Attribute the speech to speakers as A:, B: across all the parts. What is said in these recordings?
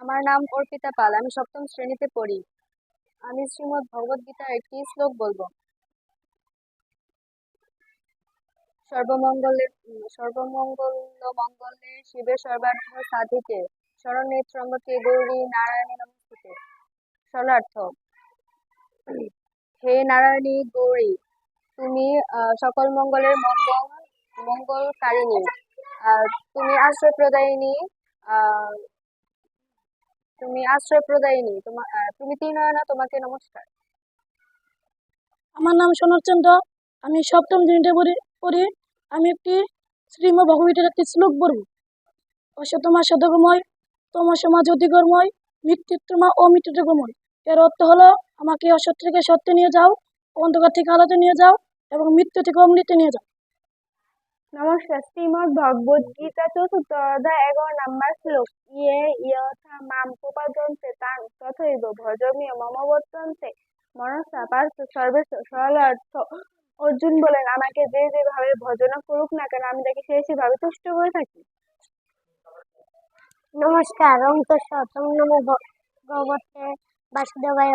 A: আমার নাম অর্পিতা পাল, আমি সপ্তম শ্রেণীতে পড়ি। আমি শ্রীমদ্ ভগবদ গীতার একটি শ্লোক বলব। সর্বমঙ্গলে সর্বার্থ গৌরী নারায়ণী সরলার্থ হে নারায়ণী গৌরী, তুমি সকল মঙ্গলের মঙ্গল, মঙ্গলকারিণী। তুমি আশ্রয় প্রদায়িনী তুমি আশ্রয় প্রদায়িনী তোমার তুমি তিনয়না তোমাকে নমস্কার।
B: আমার নাম সোনার চন্দ্র আমি সপ্তম শ্রেণীতে পড়ি আমি একটি শ্রীম ভগবীটের একটি শ্লোক পড়ব। অসতমা সদগময় তম সমাজ অধিকর্ময়, মৃত্যুত্তমা অমৃত্যুগময় এর অর্থ হলো, আমাকে অসৎ থেকে সত্যে নিয়ে যাও, অন্ধকার থেকে আলোতে নিয়ে যাও এবং মৃত্যু থেকে অমৃতে নিয়ে যাও।
C: নমস্কার শ্রীমদ্ ভগবদ গীতা চতুর্থ অধ্যায় এগারো নম্বর শ্লোক ইয়ে ইয়থা মাম প্রপদ্যন্তে তাং তথৈব ভজমীয় মম বর্তন্তে মনসা পার্থ সর্বেশ সরলার্থ অর্জুন বলেন, আমাকে যে যেভাবে ভজনা করুক না কেন, আমি তাকে সেই সেভাবে তুষ্ট হয়ে থাকি।
D: নমস্কার অন্তঃ নম ভগবতে বাসুদেবায়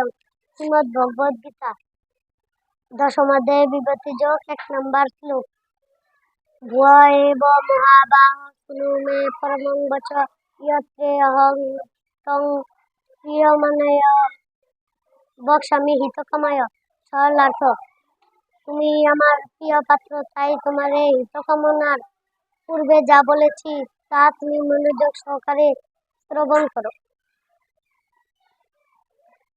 D: শ্রীমদ ভগবদ গীতা। দশমাধ্যায় বিভূতি যোগ, এক নম্বর শ্লোক। বচ ইয়ত্রে অহং তং প্রিয়মানয় বক্সামি হিতকামায় সরলার্থ তুমি আমার প্রিয় পাত্র তাই তোমার এই হিতকামনার পূর্বে যা বলেছি তা তুমি মনোযোগ সহকারে শ্রবণ করো